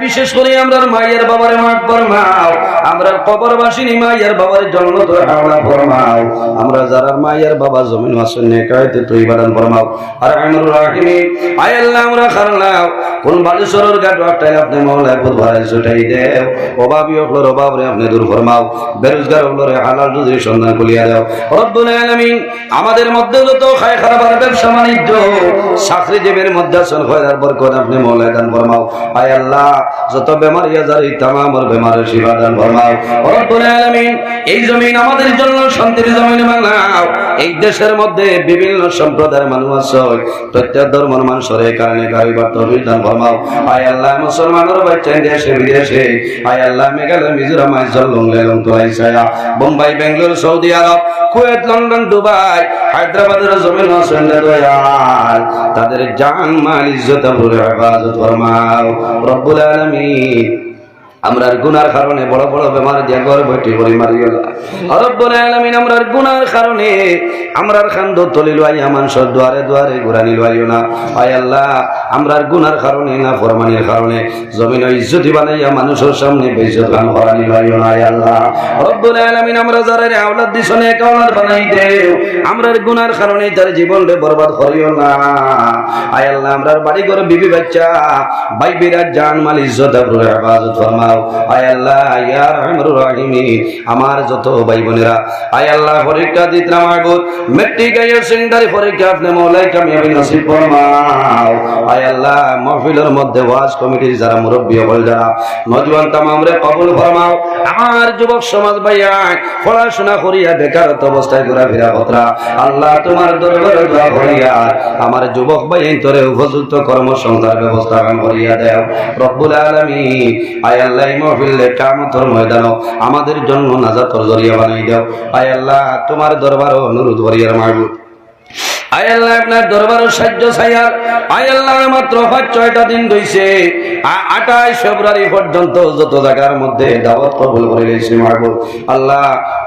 বিশেষ করে আমরার মায়ের বাবারে মাফ ফরমাও। মায়ের বাবার তো ফরমাও। আমরা যারা মায়ের বাবা জমিন তুই বাদান ফরমাও। আর আয় আল্লাহ, আমরা খারলাও। কোন বালেশ্বরের আপনি মহলায় অভাবী হকলোর অভাব রে আপনি দূর ফরমাও। বেরোজগার হকলোরে হালাল রুজির সন্ধান খুলিয়া দাও। রব্বুল আমাদের মধ্যে যত খায় খারাপ ব্যবসা বাণিজ্য চাকরিজীবীর মধ্যে আসল খয়রার আপনি আয় আল্লাহ, যত ইয়াজার তামামর রব্বুল আলামিন, এই জমিন আমাদের জন্য শান্তির জমিন বানাও। এই দেশের মধ্যে বিভিন্ন সম্প্রদায়ের মানুষ আছে, প্রত্যেক মানুষের এই কারণে দান আয় আল্লাহ, মুসলমানের বাচ্চা দেশে, বিদেশে। আয় আল্লাহ, মেঘালয়, মিজোরাম আইসল লংলে লং তোলাইছায়া বোম্বাই, বেঙ্গালুরু, সৌদি আরব, কুয়েত, লন্ডন, দুবাই, হায়দ্রাবাদের জমিন তাদের জান, মাল, ইজ্জত আবরুর হেফাজত ফরমাও। রব্বুল আলামিন আমরার গুনার কারণে বড় বড় বেমার দিয়া ঘর বৈঠি করে মারি গেল। রব্বুল আলামিন আমরার গুনার কারণে আমরার খান্দ তলি লইয়া মানুষের দুয়ারে দুয়ারে ঘুরানি লইও না। আয় আল্লাহ আমরার গুনার কারণে না ফরমানির কারণে জমিন ইজ্জতি বানাইয়া মানুষের সামনে বেইজ্জত গান করানি লইও না আয় আল্লাহ। রব্বুল আলামিন আমরা যারা রে আওলাদ দিছনে এক বানাই দেও আমরার গুনার কারণে তার জীবন রে বরবাদ করিও না। আয় আল্লাহ আমরার বাড়ি ঘর বিবি বাচ্চা ভাই বিরাট জান মাল ইজ্জত আবরুর হেফাজত ফরমাও আয় আল্লাহ আমার যত ভাই বোনেরা আয় আল্লাহ, পরীক্ষা দিত না মাহবুব মেট্রিক সেকেন্ডারি পরীক্ষা আপনি মৌলাই কামিয়াবি নসিব ফরমাও। আয় আল্লাহ, মাহফিলের মধ্যে ওয়াজ কমিটির যারা মুরব্বী হল যারা নজওয়ান তামাম রে কবুল ফরমাও। আমার যুবক সমাজ ভাইয়া, পড়াশোনা করিয়া বেকারত্ব অবস্থায় ঘোরাফেরা কতরা। আল্লাহ তোমার দরবারে দোয়া করিয়া, আমার যুবক ভাই তোরে উপযুক্ত কর্মসংস্থার ব্যবস্থা করিয়া দেও। রব্বুল আলামিন, আয় আল্লাহ এই মহফিলে কামতর ময়দানও। আমাদের জন্য নাজাতর জরিয়া বানাই দাও। আয় আল্লাহ, তোমার দরবার অনুরোধ করিয়ার মাহবুব আয় আল্লাহ আপনার দরবারও সাহায্য ছায়ার আয় আল্লাহ, মাত্র পাঁচ, ছয়টা দিন রয়েছে আঠাইশ ফেব্রুয়ারি পর্যন্ত যত জায়গার মধ্যে দাওয়াত কবুল করে গেছে মাহবুব। আল্লাহ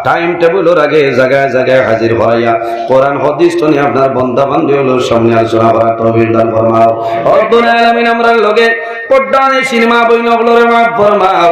টাইম টেবিলের আগে জায়গায় জায়গায় হাজির হইয়া কোরআন, হদিস টনি আপনার বন্ধা বান্ধব সামনে আলোচনা করার তহবিল দান ফরমাও। রব্বুল আলামিন লগে পর্দানে সিনেমা বই নগলরে মাফ ফরমাও।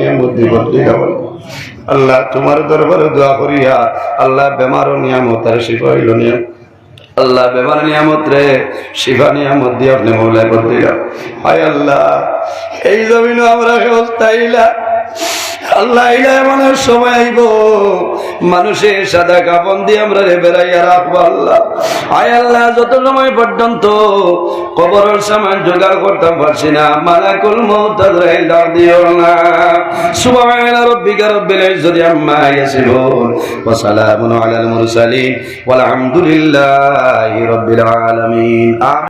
আল্লাহ তোমার দরবারে দোয়া করিয়া আল্লাহ বেমার নিয়ামত আর শিফা হইল আল্লাহ বেমার নিয়ামত রে, শিফা নিয়ামত দিয়ে আপনি মৌলায় করতে হায় আল্লাহ, এই জমিন আমরা আল্লাহ ইলা এমনের সময় আইব। মানুষের সাদা কাপন দিয়ে আমরা রে বেড়াইয়া রাখব আল্লাহ। আয় আল্লাহ, যত সময় পর্যন্ত কবরের সামান জোগাড় করতে পারছি না, মালাকুল মৌতাদ রাইলা দিও না। সুবহান রাব্বিকা রব্বিল ইজ্জতি আম্মা ইয়াসিফুন, ওয়া সালামুন আলাল মুরসালিন ওয়াল হামদুলিল্লাহি রাব্বিল আলামিন।